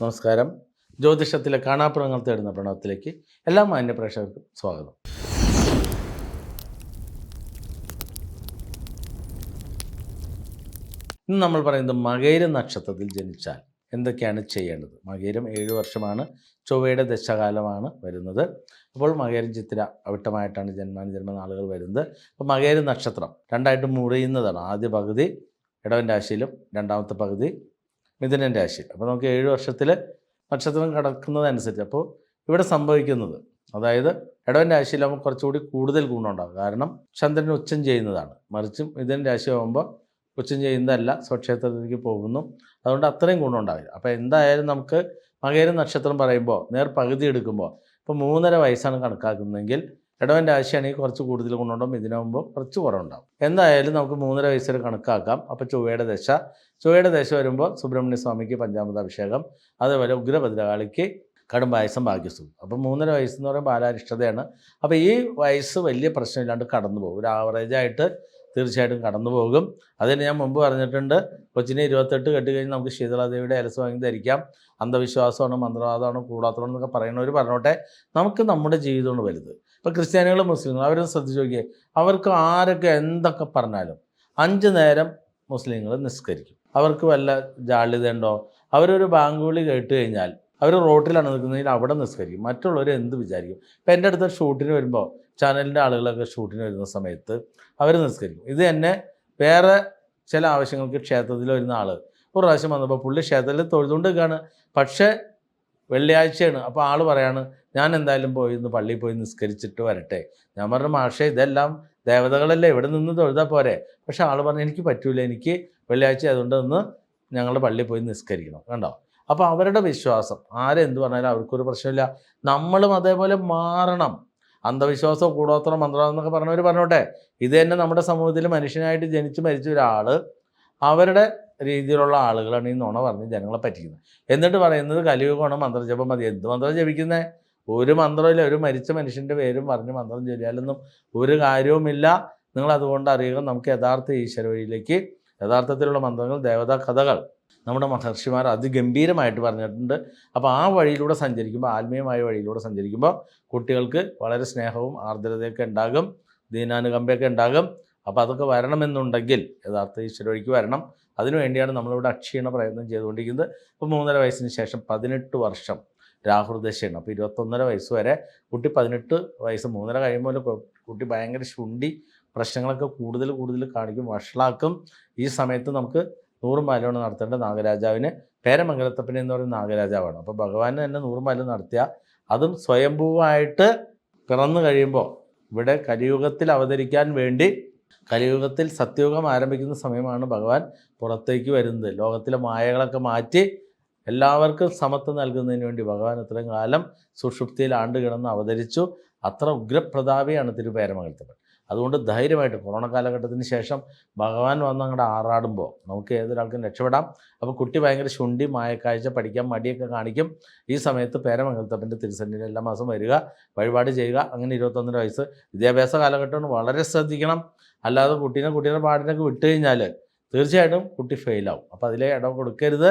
നമസ്കാരം. ജ്യോതിഷത്തിലെ കാണാപ്പുറങ്ങൾ തേടുന്ന പ്രണവത്തിലേക്ക് എല്ലാ മാന്യ പ്രേക്ഷകർക്കും സ്വാഗതം. ഇന്ന് നമ്മൾ പറയുന്നത് മകേര നക്ഷത്രത്തിൽ ജനിച്ചാൽ എന്തൊക്കെയാണ് ചെയ്യേണ്ടത്? മകേരം ഏഴ് വർഷമാണ് ചൊവ്വയുടെ ദശകാലമാണ് വരുന്നത്. അപ്പോൾ മകേരം ചിത്തിര അവിട്ടമായിട്ടാണ് ജന്മാന ജന്മനാളുകൾ വരുന്നത്. അപ്പോൾ മകേര നക്ഷത്രം രണ്ടായിട്ട് മുറിയുന്നതാണ് ആദ്യ പകുതി ഇടവൻ രാശിയിലും രണ്ടാമത്തെ പകുതി മിഥുനൻ രാശി. അപ്പോൾ നമുക്ക് ഏഴ് വർഷത്തിൽ നക്ഷത്രം കടക്കുന്നതനുസരിച്ച്. അപ്പോൾ ഇവിടെ സംഭവിക്കുന്നത് അതായത് ഇടവൻ രാശിയിലാകുമ്പോൾ കുറച്ചുകൂടി കൂടുതൽ ഗുണമുണ്ടാകും കാരണം ചന്ദ്രൻ ഉച്ചം ചെയ്യുന്നതാണ്. മറിച്ച് മിഥുനൻ രാശി ആകുമ്പോൾ ഉച്ചം ചെയ്യുന്നതല്ല സ്വക്ഷേത്രത്തിലേക്ക് പോകുന്നു. അതുകൊണ്ട് അത്രയും ഗുണമുണ്ടാവില്ല അപ്പോൾ എന്തായാലും നമുക്ക് മകേരം നക്ഷത്രം പറയുമ്പോൾ നേർ പകുതി എടുക്കുമ്പോൾ ഇപ്പോൾ മൂന്നര വയസ്സാണ് കണക്കാക്കുന്നതെങ്കിൽ ഇടവൻ രാശിയാണെങ്കിൽ കുറച്ച് കൂടുതൽ ഗുണമുണ്ടാകും ഇതിനാകുമ്പോൾ കുറച്ച് കുറവുണ്ടാകും എന്തായാലും നമുക്ക് മൂന്നര വയസ്സിൽ കണക്കാക്കാം. അപ്പോൾ ചൊവ്വയുടെ ദശ. ചൊവ്വയുടെ ദശ വരുമ്പോൾ സുബ്രഹ്മണ്യ സ്വാമിക്ക് പഞ്ചാമത അഭിഷേകം അതേപോലെ ഉഗ്രഭദ്രകാളിക്ക് കടും ഭാഗ്യസുഖം അപ്പോൾ മൂന്നര വയസ്സ് എന്ന് പറയുമ്പോൾ ബാലാരിഷ്ടതയാണ്. അപ്പോൾ ഈ വയസ്സ് വലിയ പ്രശ്നമില്ലാണ്ട് കടന്നു പോകും. ഒരു ആവറേജായിട്ട് തീർച്ചയായിട്ടും കടന്നു പോകും. അതിന് ഞാൻ മുമ്പ് പറഞ്ഞിട്ടുണ്ട് കൊച്ചിനെ ഇരുപത്തെട്ട് കെട്ടി കഴിഞ്ഞ് നമുക്ക് ശീതളാദേവിയുടെ അലസ് വാങ്ങി ധരിക്കാം. അന്ധവിശ്വാസമാണ് മന്ത്രവാദമാണ് കൂടാത്തതാണ് എന്നൊക്കെ പറയുന്നവർ പറഞ്ഞോട്ടെ. നമുക്ക് നമ്മുടെ ജീവിതമാണ് വലുത്. ഇപ്പോൾ ക്രിസ്ത്യാനികളും മുസ്ലിങ്ങളും അവരും ശ്രദ്ധിച്ച് നോക്കിയേ. അവർക്ക് ആരൊക്കെ എന്തൊക്കെ പറഞ്ഞാലും അഞ്ച് നേരം മുസ്ലിങ്ങൾ നിസ്കരിക്കും. അവർക്ക് വല്ല ജാള്യതയുണ്ടോ അവരൊരു ബാങ്ക് വിളി കേട്ട് കഴിഞ്ഞാൽ അവർ റോട്ടിലാണ് നിൽക്കുന്നതെങ്കിൽ അവിടെ നിസ്കരിക്കും. മറ്റുള്ളവർ എന്ത് വിചാരിക്കും? ഇപ്പം എന്റെ അടുത്ത് ഷൂട്ടിന് വരുമ്പോൾ ചാനലിന്റെ ആളുകളൊക്കെ ഷൂട്ടിന് വരുന്ന സമയത്ത് അവർ നിസ്കരിക്കും. ഇത് തന്നെ വേറെ ചില ആവശ്യങ്ങൾക്ക് ക്ഷേത്രത്തിൽ വരുന്ന ആൾ ഒരു പ്രാവശ്യം വന്നപ്പോൾ പുള്ളി ക്ഷേത്രത്തിൽ തൊഴുതുകൊണ്ട് നിൽക്കുകയാണ് പക്ഷേ വെള്ളിയാഴ്ചയാണ്. അപ്പോൾ ആൾ പറയാണ് ഞാൻ എന്തായാലും പോയി ഇന്ന് പള്ളിയിൽ പോയി നിസ്കരിച്ചിട്ട് വരട്ടെ. ഞാൻ പറഞ്ഞ മാഷേ ഇതെല്ലാം ദേവതകളല്ലേ? ഇവിടെ നിന്ന് തൊഴുതാൽ പോരെ. പക്ഷേ ആൾ പറഞ്ഞു എനിക്ക് പറ്റൂല എനിക്ക് വെള്ളിയാഴ്ച ആയതുകൊണ്ട് ഒന്ന് ഞങ്ങളുടെ പള്ളിയിൽ പോയി നിസ്കരിക്കണം. കണ്ടോ? അപ്പോൾ അവരുടെ വിശ്വാസം ആരെന്ത് പറഞ്ഞാലും അവർക്കൊരു പ്രശ്നമില്ല. നമ്മളും അതേപോലെ മാറണം. അന്ധവിശ്വാസം കൂടോത്രം മന്ത്രം എന്നൊക്കെ പറഞ്ഞവർ പറഞ്ഞോട്ടെ. ഇത് തന്നെ നമ്മുടെ സമൂഹത്തിൽ മനുഷ്യനായിട്ട് ജനിച്ച് മരിച്ച ഒരാൾ അവരുടെ രീതിയിലുള്ള ആളുകളാണ് ഈ നുണ പറഞ്ഞ് ജനങ്ങളെ പറ്റിക്കുന്നത്. എന്നിട്ട് പറയുന്നത് കലിയുഗമാണ് മന്ത്രജപം മതി. എന്ത് മന്ത്രം ജപിക്കുന്നത് ഒരു മന്ത്രമില്ല ഒരു മരിച്ച മനുഷ്യന്റെ പേരും പറഞ്ഞ് മന്ത്രം ചൊല്ലിയാലൊന്നും ഒരു കാര്യവുമില്ല. നിങ്ങൾ അതുകൊണ്ട് അറിയുക നമുക്ക് യഥാർത്ഥ ഈശ്വര വഴിയിലേക്ക് യഥാർത്ഥത്തിലുള്ള മന്ത്രങ്ങൾ ദേവതാ കഥകൾ നമ്മുടെ മഹർഷിമാർ അതിഗംഭീരമായിട്ട് പറഞ്ഞിട്ടുണ്ട്. അപ്പോൾ ആ വഴിയിലൂടെ സഞ്ചരിക്കുമ്പോൾ ആത്മീയമായ വഴിയിലൂടെ സഞ്ചരിക്കുമ്പോൾ കുട്ടികൾക്ക് വളരെ സ്നേഹവും ആർദ്രതയൊക്കെ ഉണ്ടാകും ദീനാനുകമ്പയൊക്കെ ഉണ്ടാകും. അപ്പോൾ അതൊക്കെ വരണമെന്നുണ്ടെങ്കിൽ യഥാർത്ഥ ഈശ്വര വഴിക്ക് വരണം. അതിനുവേണ്ടിയാണ് നമ്മളിവിടെ അക്ഷീണ പ്രയത്നം ചെയ്തുകൊണ്ടിരിക്കുന്നത്. ഇപ്പോൾ മൂന്നര വയസ്സിന് ശേഷം പതിനെട്ട് വർഷം രാഹുർദശയാണ് അപ്പോൾ ഇരുപത്തൊന്നര വയസ്സ് വരെ കുട്ടി പതിനെട്ട് വയസ്സ് മൂന്നര കഴിയുമ്പോൾ കുട്ടി ഭയങ്കര ശുണ്ടി പ്രശ്നങ്ങളൊക്കെ കൂടുതൽ കൂടുതൽ കാണിക്കും വഷളാക്കും. ഈ സമയത്ത് നമുക്ക് നൂറും മാലോണം നടത്തേണ്ട നാഗരാജാവിന് പേരമംഗലത്തപ്പനെ എന്ന് പറയുന്ന നാഗരാജാവാണ്. അപ്പോൾ ഭഗവാന് തന്നെ നൂറും മാല നടത്തിയ അതും സ്വയംഭൂവായിട്ട് പിറന്നു കഴിയുമ്പോൾ ഇവിടെ കലിയുഗത്തിൽ അവതരിക്കാൻ വേണ്ടി കലിയുഗത്തിൽ സത്യയുഗം ആരംഭിക്കുന്ന സമയമാണ് ഭഗവാൻ പുറത്തേക്ക് വരുന്നത്. ലോകത്തിലെ മായകളൊക്കെ മാറ്റി എല്ലാവർക്കും സമത്വം നൽകുന്നതിന് വേണ്ടി ഭഗവാൻ ഇത്രയും കാലം സുഷുപ്തിയിൽ ആണ്ട് കിടന്ന് അവതരിച്ചു. അത്ര ഉഗ്രപ്രതാപിയാണ് തിരുപേരമംഗലത്തപ്പൻ അതുകൊണ്ട് ധൈര്യമായിട്ട് കൊറോണ കാലഘട്ടത്തിന് ശേഷം ഭഗവാൻ വന്ന് അങ്ങോട്ട് ആറാടുമ്പോൾ നമുക്ക് ഏതൊരാൾക്കും രക്ഷപ്പെടാം. അപ്പോൾ കുട്ടി ഭയങ്കര ശുണ്ടി മായക്കാഴ്ച പഠിക്കാൻ മടിയൊക്കെ കാണിക്കും. ഈ സമയത്ത് പേരമംഗലത്തപ്പന്റെ തിരുസന്നിധി എല്ലാ മാസം വരിക വഴിപാട് ചെയ്യുക അങ്ങനെ ഇരുപത്തൊന്നര വയസ്സ്. വിദ്യാഭ്യാസ കാലഘട്ടമാണ് വളരെ ശ്രദ്ധിക്കണം. അല്ലാതെ കുട്ടീനെ കുട്ടീനെ പാടിനൊക്കെ വിട്ട് കഴിഞ്ഞാൽ തീർച്ചയായിട്ടും കുട്ടി ഫെയിലാവും. അപ്പോൾ അതിലെ ഇടം കൊടുക്കരുത്.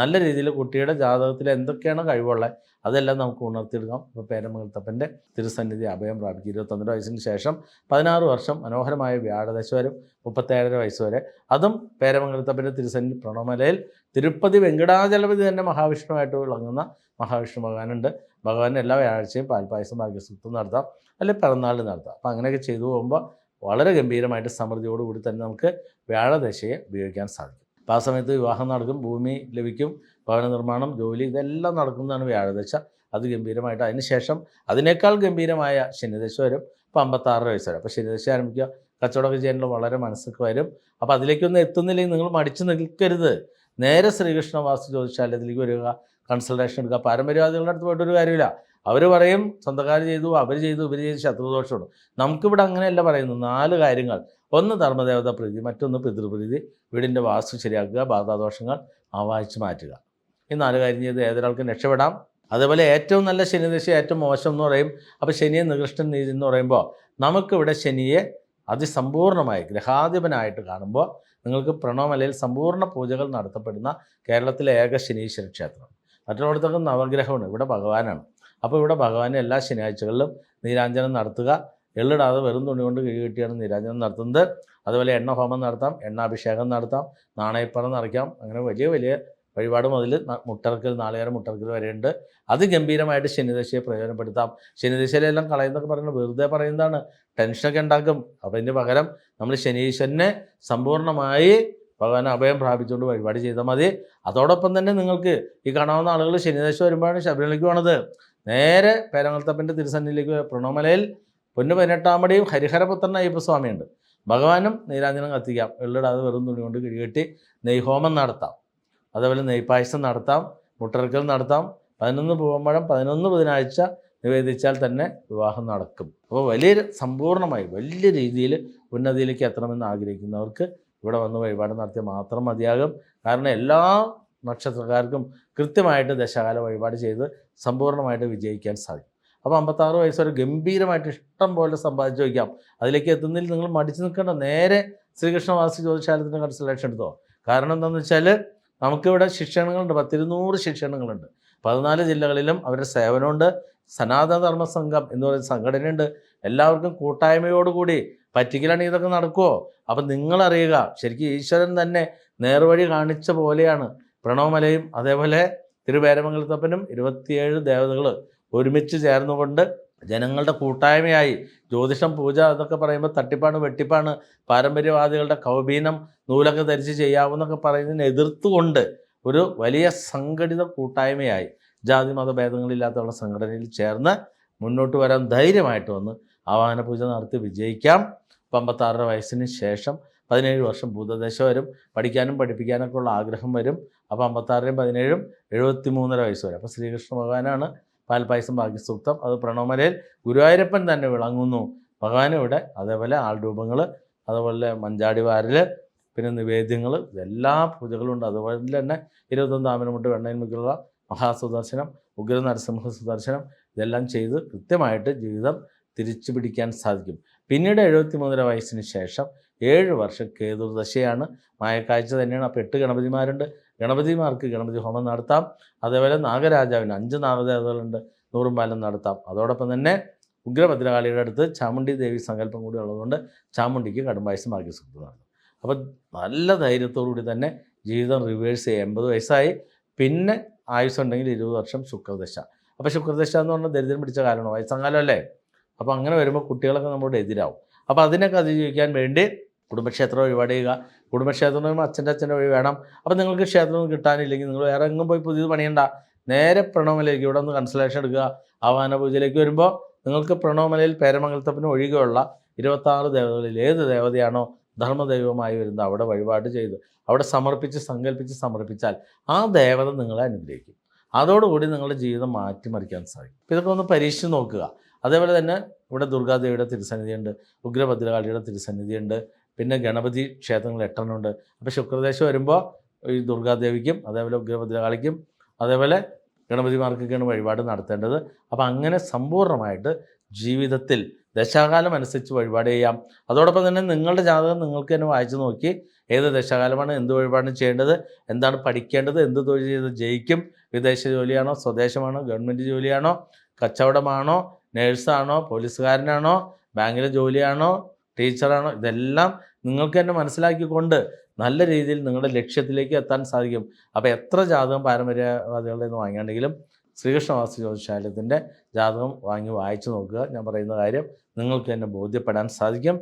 നല്ല രീതിയിൽ കുട്ടിയുടെ ജാതകത്തിൽ എന്തൊക്കെയാണ് കഴിവുള്ളത് അതെല്ലാം നമുക്ക് ഉണർത്തിയെടുക്കാം. ഇപ്പോൾ പേരമംഗലത്തപ്പന്റെ തിരുസന്നിധി അഭയം പ്രാപിക്കും. ഇരുപത്തൊന്നര വയസ്സിന് ശേഷം പതിനാറ് വർഷം മനോഹരമായ വ്യാഴദശ വരും മുപ്പത്തേഴര വയസ്സ് വരെ. അതും പേരമംഗലത്തപ്പന്റെ തിരുസന്നിധി പ്രണവമലയിൽ തിരുപ്പതി വെങ്കടാചലപതി തന്നെ മഹാവിഷ്ണുവായിട്ട് വിളങ്ങുന്ന മഹാവിഷ്ണു ഭഗവാനുണ്ട്. ഭഗവാൻ എല്ലാ വ്യാഴാഴ്ചയും പാൽപ്പായസം ഭാഗ്യസൂക്തം നടത്താം. അല്ലെങ്കിൽ പിറന്നാൾ നടത്താം. അപ്പോൾ അങ്ങനെയൊക്കെ ചെയ്തു പോകുമ്പോൾ വളരെ ഗംഭീരമായിട്ട് സമൃദ്ധിയോടുകൂടി തന്നെ നമുക്ക് വ്യാഴദശയെ ഉപയോഗിക്കാൻ സാധിക്കും. അപ്പോൾ ആ സമയത്ത് വിവാഹം നടക്കും. ഭൂമി ലഭിക്കും. ഭവന നിർമ്മാണം ജോലി ഇതെല്ലാം നടക്കുന്നതാണ് വ്യാഴദശ. അത് ഗംഭീരമായിട്ട്. അതിനുശേഷം അതിനേക്കാൾ ഗംഭീരമായ ശനിദശ വരും. ഇപ്പോൾ അമ്പത്താറ് വയസ്സ് വരെ. അപ്പോൾ ശനിദശ ആരംഭിക്കുക. കച്ചവടമൊക്കെ ചെയ്യാനുള്ള വളരെ മനസ്സൊക്കെ വരും. അപ്പോൾ അതിലേക്കൊന്നും എത്തുന്നില്ലെങ്കിൽ നിങ്ങൾ മടിച്ചു നിൽക്കരുത്. നേരെ ശ്രീകൃഷ്ണ വാസ്തു ജ്യോതിശാലയത്തിലേക്ക് വരിക. കൺസൾട്ടേഷൻ എടുക്കുക. പാരമ്പര്യവാദികളുടെ അടുത്ത് പോയിട്ടൊരു കാര്യമില്ല. അവർ പറയും സ്വന്തക്കാർ ചെയ്തു അവർ ചെയ്തു ഇവർ ചെയ്ത് ശത്രുദോഷമുണ്ട് നമുക്കിവിടെ അങ്ങനെയല്ല പറയുന്നു നാല് കാര്യങ്ങൾ. ഒന്ന് ധർമ്മദേവത പ്രീതി മറ്റൊന്ന് പിതൃപ്രീതി. വീടിന്റെ വാസ്തു ശരിയാക്കുക ബാധാദോഷങ്ങൾ ആവാഹിച്ച് മാറ്റുക. ഈ നാല് കാര്യം ചെയ്ത് ഏതൊരാൾക്കും രക്ഷപ്പെടാം. അതേപോലെ ഏറ്റവും നല്ല ശനിദശ ഏറ്റവും മോശം എന്ന് പറയും. അപ്പോൾ ശനിയെ നികൃഷ്ടൻ നീതി എന്ന് പറയുമ്പോൾ നമുക്കിവിടെ ശനിയെ അതിസമ്പൂർണമായി ഗ്രഹാധിപനായിട്ട് കാണുമ്പോൾ നിങ്ങൾക്ക് പ്രണവമലയിൽ സമ്പൂർണ പൂജകൾ നടത്തപ്പെടുന്ന കേരളത്തിലെ ഏക ശനീശ്വര ക്ഷേത്രം. മറ്റുള്ളടത്തൊക്കെ നവഗ്രഹമാണ്. ഇവിടെ ഭഗവാനാണ്. അപ്പോൾ ഇവിടെ ഭഗവാനെ എല്ലാ ശനിയാഴ്ചകളിലും നീരാഞ്ജനം നടത്തുക. എള്ളിടാതെ വെറും തുണി കൊണ്ട് കിഴി കിട്ടിയാണ് നീരാഞ്ജനം നടത്തുന്നത്. അതുപോലെ എണ്ണ ഹോമം നടത്താം എണ്ണാഭിഷേകം നടത്താം നാണയപ്പറം നിറയ്ക്കാം. അങ്ങനെ വലിയ വലിയ വഴിപാട് മുതൽ മുട്ടറക്കൽ നാളികേരം മുട്ടറക്കൽ വരെയുണ്ട്. അത് ഗംഭീരമായിട്ട് ശനിദശയെ പ്രയോജനപ്പെടുത്താം. ശനിദശയിലെല്ലാം കളയുന്നൊക്കെ പറയുന്നത് വെറുതെ പറയുന്നതാണ്. ടെൻഷനൊക്കെ ഉണ്ടാക്കും. അപ്പം പകരം നമ്മൾ ശനീശ്വരനെ സമ്പൂർണമായി ഭഗവാൻ അഭയം പ്രാപിച്ചുകൊണ്ട് വഴിപാട് ചെയ്താൽ മതി. അതോടൊപ്പം തന്നെ നിങ്ങൾക്ക് ഈ കാണാവുന്ന ആളുകൾ ശനിദശ വരുമ്പോഴാണ് ശബരിമലയ്ക്ക് പോണത്. നേരെ പേരങ്ങൾത്തപ്പന്റെ തിരുസന്നിധിയിലേക്ക് പ്രണവമലയിൽ പൊന്നു പതിനെട്ടാമടിയും ഹരിഹരപുത്രൻ അയ്യപ്പസ്വാമിയുണ്ട് ഭഗവാനും നീരാഞ്ജനം കത്തിക്കാം. വെള്ളിടാതെ വെറും തുണി കൊണ്ട് കിഴികെട്ടി നെയ്ഹോമം നടത്താം. അതേപോലെ നെയ്പായസം നടത്താം മുട്ടറക്കൽ നടത്താം. പതിനൊന്ന് പൂവമ്പഴം പതിനൊന്ന് ബുധനാഴ്ച നിവേദിച്ചാൽ തന്നെ വിവാഹം നടക്കും. അപ്പോൾ വലിയ സമ്പൂർണമായി വലിയ രീതിയിൽ ഉന്നതിയിലേക്ക് എത്തണമെന്ന് ആഗ്രഹിക്കുന്നവർക്ക് ഇവിടെ വന്ന് വഴിപാട് നടത്തിയാൽ മാത്രം മതിയാകും. കാരണം എല്ലാ നക്ഷത്രക്കാർക്കും കൃത്യമായിട്ട് ദശകാല വഴിപാട് ചെയ്ത് സമ്പൂർണമായിട്ട് വിജയിക്കാൻ സാധിക്കും. അപ്പോൾ അമ്പത്താറ് വയസ്സ് വരെ ഗംഭീരമായിട്ട് ഇഷ്ടം പോലെ സമ്പാദിച്ചു വയ്ക്കാം. അതിലേക്ക് എത്തുന്നതിൽ നിങ്ങൾ മടിച്ചു നിൽക്കേണ്ട നേരെ ശ്രീകൃഷ്ണവാസി ജ്യോതിശാലത്തിന്റെ കൺസൾട്ടേഷൻ എടുത്തോ? കാരണം എന്താണെന്ന് വെച്ചാൽ നമുക്കിവിടെ ശിക്ഷണങ്ങളുണ്ട്. പത്തിരുന്നൂറ് ശിക്ഷണങ്ങളുണ്ട്. പതിനാല് ജില്ലകളിലും അവരുടെ സേവനമുണ്ട്. സനാതനധർമ്മ സംഘം എന്ന് പറയുന്ന സംഘടനയുണ്ട്. എല്ലാവർക്കും കൂട്ടായ്മയോടുകൂടി പറ്റിക്കലാണെങ്കിൽ ഇതൊക്കെ നടക്കുമോ അപ്പം നിങ്ങളറിയുക ശരിക്കും ഈശ്വരൻ തന്നെ നേർവഴി കാണിച്ച പോലെയാണ്. പ്രണവമലയും അതേപോലെ തിരുവേരമംഗലത്തപ്പനും ഇരുപത്തിയേഴ് ദേവതകൾ ഒരുമിച്ച് ചേർന്നുകൊണ്ട് ജനങ്ങളുടെ കൂട്ടായ്മയായി ജ്യോതിഷം പൂജ എന്നൊക്കെ പറയുമ്പോൾ തട്ടിപ്പാണ് വെട്ടിപ്പാണ് പാരമ്പര്യവാദികളുടെ കൗബീനം നൂലൊക്കെ ധരിച്ച് ചെയ്യാവുന്നൊക്കെ പറയുന്നതിനെ എതിർത്തുകൊണ്ട് ഒരു വലിയ സംഘടിത കൂട്ടായ്മയായി ജാതി മതഭേദങ്ങളില്ലാത്തുള്ള സംഘടനയിൽ ചേർന്ന് മുന്നോട്ട് വരാൻ ധൈര്യമായിട്ട് വന്ന് ആവാഹന പൂജ നടത്തി വിജയിക്കാം. അമ്പത്താറര വയസ്സിന് ശേഷം പതിനേഴ് വർഷം ഭൂതദശ വരും. പഠിക്കാനും പഠിപ്പിക്കാനൊക്കെ ഉള്ള ആഗ്രഹം വരും. അപ്പോൾ അമ്പത്താറിനും പതിനേഴും എഴുപത്തി മൂന്നര വയസ്സ് വരെ. അപ്പോൾ ശ്രീകൃഷ്ണ ഭഗവാനാണ് പാൽപ്പായസം ഭാഗ്യസൂക്തം അത് പ്രണവമലയിൽ ഗുരുവായൂരപ്പൻ തന്നെ വിളങ്ങുന്നു. ഭഗവാൻ ഇവിടെ അതേപോലെ ആൾരൂപങ്ങൾ അതുപോലെ മഞ്ചാടി വാരൽ പിന്നെ നിവേദ്യങ്ങൾ എല്ലാ പൂജകളും ഉണ്ട് അതുപോലെ തന്നെ ഇരുപത്തൊന്ന് താമരമുട്ട് വെണ്ണയിന്മുക്കുള്ള മഹാസുദർശനം ഉഗ്ര നരസിംഹ സുദർശനം ഇതെല്ലാം ചെയ്ത് കൃത്യമായിട്ട് ജീവിതം തിരിച്ചു പിടിക്കാൻ സാധിക്കും. പിന്നീട് എഴുപത്തി മൂന്നര വയസ്സിന് ശേഷം ഏഴ് വർഷം കേതുർദശയാണ് മായക്കാഴ്ച തന്നെയാണ്. അപ്പോൾ എട്ട് ഗണപതിമാരുണ്ട്. ഗണപതിമാർക്ക് ഗണപതി ഹോമം നടത്താം. അതേപോലെ നാഗരാജാവിന് അഞ്ച് നാഗദേവതകളുണ്ട് നൂറും പാലം നടത്താം. അതോടൊപ്പം തന്നെ ഉഗ്രഭദ്രകാളിയുടെ അടുത്ത് ചാമുണ്ടി ദേവി സങ്കല്പം കൂടി ഉള്ളതുകൊണ്ട് ചാമുണ്ടിക്ക് കടുംപായസം ഭാഗ്യസുഖമാണ് അപ്പോൾ നല്ല ധൈര്യത്തോടുകൂടി തന്നെ ജീവിതം റിവേഴ്സ് ചെയ്യുക എൺപത് വയസ്സായി. പിന്നെ ആയുസ്സുണ്ടെങ്കിൽ ഇരുപത് വർഷം ശുക്രദശ. അപ്പോൾ ശുക്രദശ എന്ന് പറഞ്ഞാൽ ദരിദ്രം പിടിച്ച കാലമാണ്? വയസ്സങ്കാലം അല്ലേ അപ്പോൾ അങ്ങനെ വരുമ്പോൾ കുട്ടികളൊക്കെ നമ്മളോട് എതിരാവും. അപ്പോൾ അതിനൊക്കെ അതിജീവിക്കാൻ വേണ്ടി കുടുംബക്ഷേത്രം ഒഴിവാട് ചെയ്യുക. കുടുംബക്ഷേത്രം അച്ഛന്റെ അച്ഛന്റെ വഴി വേണം. അപ്പോൾ നിങ്ങൾക്ക് ക്ഷേത്രം കിട്ടാനില്ലെങ്കിൽ നിങ്ങൾ വേറെ എങ്ങും പോയി പുതിയത് പണിയണ്ട. നേരെ പ്രണവമലയിലേക്ക് ഇവിടെ ഒന്ന് കൺസലേഷൻ എടുക്കുക. ആവാന പൂജയിലേക്ക് വരുമ്പോൾ നിങ്ങൾക്ക് പ്രണവമലയിൽ പേരമംഗലത്തപ്പന് ഒഴികെയുള്ള ഇരുപത്താറ് ദേവതകളിൽ ഏത് ദേവതയാണോ ധർമ്മദൈവമായി വരുന്നത് അവിടെ വഴിപാട് ചെയ്ത് അവിടെ സമർപ്പിച്ച് സങ്കല്പിച്ച് സമർപ്പിച്ചാൽ ആ ദേവത നിങ്ങളെ അനുഗ്രഹിക്കും. അതോടുകൂടി നിങ്ങളുടെ ജീവിതം മാറ്റിമറിക്കാൻ സാധിക്കും. ഇതൊക്കെ ഒന്ന് പരീക്ഷിച്ച് നോക്കുക. അതേപോലെ തന്നെ ഇവിടെ ദുർഗാദേവിയുടെ തിരുസന്നിധിയുണ്ട് ഉഗ്രഭദ്രകാളിയുടെ തിരുസന്നിധിയുണ്ട് പിന്നെ ഗണപതി ക്ഷേത്രങ്ങൾ എട്ടെണ്ണമുണ്ട്. അപ്പോൾ ശുക്രദേശം വരുമ്പോൾ ഈ ദുർഗാദേവിക്കും അതേപോലെ ഉഗ്രഭദ്രകാളിക്കും അതേപോലെ ഗണപതിമാർക്കൊക്കെയാണ് വഴിപാട് നടത്തേണ്ടത്. അപ്പോൾ അങ്ങനെ സമ്പൂർണമായിട്ട് ജീവിതത്തിൽ ദശാകാലം അനുസരിച്ച് വഴിപാട് ചെയ്യാം. അതോടൊപ്പം തന്നെ നിങ്ങളുടെ ജാതകം നിങ്ങൾക്ക് തന്നെ വായിച്ചു നോക്കി ഏത് ദശാകാലമാണ് എന്ത് വഴിപാടാണ് ചെയ്യേണ്ടത് എന്താണ് പഠിക്കേണ്ടത് എന്ത് തൊഴിൽ ചെയ്ത് ജയിക്കും വിദേശ ജോലിയാണോ സ്വദേശമാണോ ഗവൺമെന്റ് ജോലിയാണോ കച്ചവടമാണോ നേഴ്സാണോ പോലീസുകാരനാണോ ബാങ്കിലെ ജോലിയാണോ ടീച്ചറാണോ. ഇതെല്ലാം നിങ്ങൾക്ക് തന്നെ മനസ്സിലാക്കിക്കൊണ്ട് നല്ല രീതിയിൽ നിങ്ങളുടെ ലക്ഷ്യത്തിലേക്ക് എത്താൻ സാധിക്കും. അപ്പോൾ എത്ര ജാതകം പാരമ്പര്യവാദികളുടെ നിന്ന് വാങ്ങിയാണെങ്കിലും ശ്രീകൃഷ്ണവാസി ജ്യോതിശാലയത്തിന്റെ ജാതകം വാങ്ങി വായിച്ചു നോക്കുക. ഞാൻ പറയുന്ന കാര്യം നിങ്ങൾക്ക് തന്നെ ബോധ്യപ്പെടാൻ സാധിക്കും.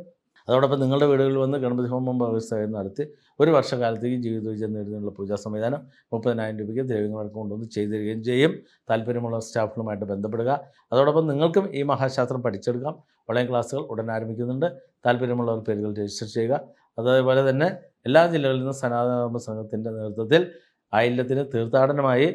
അതോടൊപ്പം നിങ്ങളുടെ വീടുകളിൽ വന്ന് ഗണപതി ഹോമം നടത്തി ഒരു വർഷക്കാലത്തേക്ക് ജീവിത വിജയം നേടുന്നതിനുള്ള പൂജാ സംവിധാനം മുപ്പതിനായിരം രൂപയ്ക്ക് ദ്രവ്യങ്ങളൊക്കെ കൊണ്ടുവന്ന് ചെയ്തു തരികയും ചെയ്യും. താല്പര്യമുള്ള സ്റ്റാഫുകളുമായിട്ട് ബന്ധപ്പെടുക. അതോടൊപ്പം നിങ്ങൾക്കും ഈ മഹാശാസ്ത്രം പഠിച്ചെടുക്കാം. ഓൺലൈൻ ക്ലാസ്സുകൾ ഉടൻ ആരംഭിക്കുന്നുണ്ട്. താല്പര്യമുള്ളവർ പേരുകൾ രജിസ്റ്റർ ചെയ്യുക. അതേപോലെ തന്നെ എല്ലാ ജില്ലകളിൽ നിന്നും സനാതന ധർമ്മ സംഘത്തിന്റെ നേതൃത്വത്തിൽ ആയില്യത്തിന് തീർത്ഥാടനമായി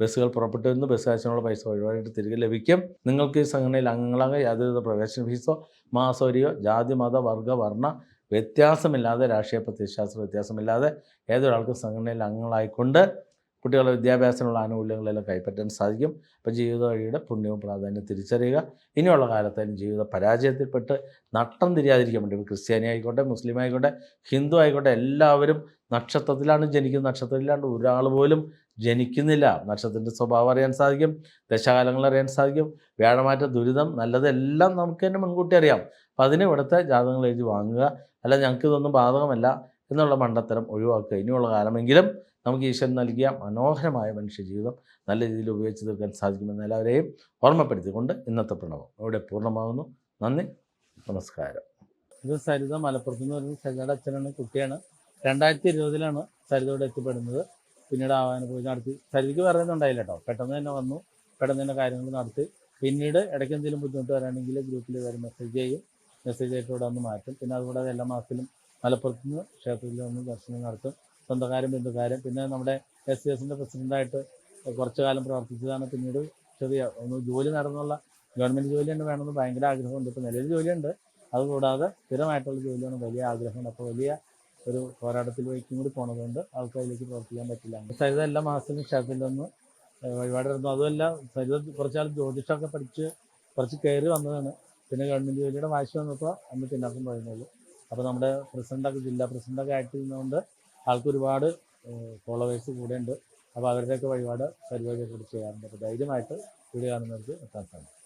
ബസ്സുകൾ പുറപ്പെട്ടു നിന്ന് ബസ് കാശിനുള്ള പൈസ ഒഴിവായിട്ട് തിരികെ ലഭിക്കും. നിങ്ങൾക്ക് ഈ സംഘടനയിൽ അംഗങ്ങളാകാൻ യാതൊരുവിധ പ്രവേശന ഫീസോ മാസോരിയോ ജാതി മത വർഗ വർണ വ്യത്യാസമില്ലാതെ രാഷ്ട്രീയ പ്രത്യയശാസ്ത്ര വ്യത്യാസമില്ലാതെ ഏതൊരാൾക്കും സംഘടനയിൽ അംഗങ്ങളായിക്കൊണ്ട് കുട്ടികളുടെ വിദ്യാഭ്യാസത്തിനുള്ള ആനുകൂല്യങ്ങളെല്ലാം കൈപ്പറ്റാൻ സാധിക്കും. അപ്പോൾ ജീവിത വഴിയുടെ പുണ്യവും പ്രാധാന്യം തിരിച്ചറിയുക. ഇനിയുള്ള കാലത്തായാലും ജീവിത പരാജയത്തിൽപ്പെട്ട് നട്ടം തിരിയാതിരിക്കാൻ വേണ്ടി ക്രിസ്ത്യാനി ആയിക്കോട്ടെ മുസ്ലിം ആയിക്കോട്ടെ ഹിന്ദു ആയിക്കോട്ടെ എല്ലാവരും നക്ഷത്രത്തിലാണ് ജനിക്കുന്നത്. നക്ഷത്രത്തിലാണ്ട് ഒരാൾ പോലും ജനിക്കുന്നില്ല. നക്ഷത്രത്തിന്റെ സ്വഭാവം അറിയാൻ സാധിക്കും ദശകാലങ്ങൾ അറിയാൻ സാധിക്കും വ്യാഴമാറ്റ ദുരിതം നല്ലതെല്ലാം നമുക്ക് തന്നെ മുൻകൂട്ടി അറിയാം. അപ്പം അതിന് ഇവിടുത്തെ ജാതകങ്ങൾ എഴുതി വാങ്ങുക. അല്ല ഞങ്ങൾക്ക് ഇതൊന്നും ബാധകമല്ല എന്നുള്ള മണ്ടത്തരം ഒഴിവാക്കുക. ഇനിയുള്ള കാലമെങ്കിലും നമുക്ക് ഈശ്വരൻ നൽകിയ മനോഹരമായ മനുഷ്യജീവിതം നല്ല രീതിയിൽ ഉപയോഗിച്ച് തീർക്കാൻ സാധിക്കുമെന്ന് എല്ലാവരെയും ഓർമ്മപ്പെടുത്തിക്കൊണ്ട് ഇന്നത്തെ പ്രണവം ഇവിടെ പൂർണമാകുന്നു. നന്ദി നമസ്കാരം. ഇത് സരിത മലപ്പുറത്ത് നിന്ന് പറയുന്നത് സരിതയുടെ അച്ഛനാണ് കുട്ടിയാണ്. രണ്ടായിരത്തി ഇരുപതിലാണ് സരിതയോട് എത്തിപ്പെടുന്നത്. പിന്നീട് ആവാന പൂജ നടത്തി. സരിതയ്ക്ക് ഉണ്ടായില്ല കേട്ടോ. പെട്ടെന്ന് തന്നെ വന്നു. പെട്ടെന്ന് തന്നെ കാര്യങ്ങൾ നടത്തി. പിന്നീട് ഇടയ്ക്ക് എന്തെങ്കിലും ബുദ്ധിമുട്ട് വരാണെങ്കിൽ ഗ്രൂപ്പിൽ വരെ മെസ്സേജ് ചെയ്യും മെസ്സേജ് ആയിട്ട് ഇവിടെ മാറ്റും. പിന്നെ അതുകൂടാതെ എല്ലാ മാസത്തിലും മലപ്പുറത്ത് നിന്ന് ക്ഷേത്രത്തിൽ വന്ന് ദർശനം നടത്തും. സ്വന്തക്കാരും ബന്ധുക്കാരും. പിന്നെ നമ്മുടെ എസ് സി എസിന്റെ പ്രസിഡന്റായിട്ട് കുറച്ചു കാലം പ്രവർത്തിച്ചതാണ് പിന്നീട് ചെറിയ ഒന്ന് ജോലി നടന്നുള്ള ഗവൺമെന്റ് ജോലി തന്നെ വേണമെന്ന് ഭയങ്കര ആഗ്രഹമുണ്ട്. ഇപ്പോൾ നിലവിൽ ജോലിയുണ്ട്. അതുകൂടാതെ സ്ഥിരമായിട്ടുള്ള ജോലിയാണ് വലിയ ആഗ്രഹമുണ്ട് അപ്പോൾ വലിയ ഒരു പോരാട്ടത്തിലേക്കും കൂടി പോണതുകൊണ്ട് ആൾക്ക് അതിലേക്ക് പ്രവർത്തിക്കാൻ പറ്റില്ല. സരിത എല്ലാ മാസത്തിലും ക്ഷേത്രത്തിൽ നിന്ന് വഴിപാടായിരുന്നു അതുമല്ല സരിത കുറച്ചാൾ ജ്യോതിഷമൊക്കെ പഠിച്ച് കുറച്ച് കയറി വന്നതാണ്. പിന്നെ ഗവൺമെന്റ് ജോലിയുടെ വാശി വന്നപ്പോൾ അന്ന് പിന്നാക്കം പോയിരുന്നുള്ളൂ അപ്പോൾ നമ്മുടെ പ്രസിഡന്റൊക്കെ ജില്ലാ പ്രസിഡന്റൊക്കെ ആക്ട് ചെയ്യുന്നതുകൊണ്ട് ആൾക്ക് ഒരുപാട് ഫോളോവേഴ്സ് കൂടെ ഉണ്ട് അപ്പോൾ അവരുടെയൊക്കെ വഴിപാട് പരിപാടിയൊക്കെ ചെയ്യാറുണ്ട്. അപ്പോൾ ധൈര്യമായിട്ട് വീഡിയോ കാണുന്നവർക്ക് എത്താൻ സാധിക്കും.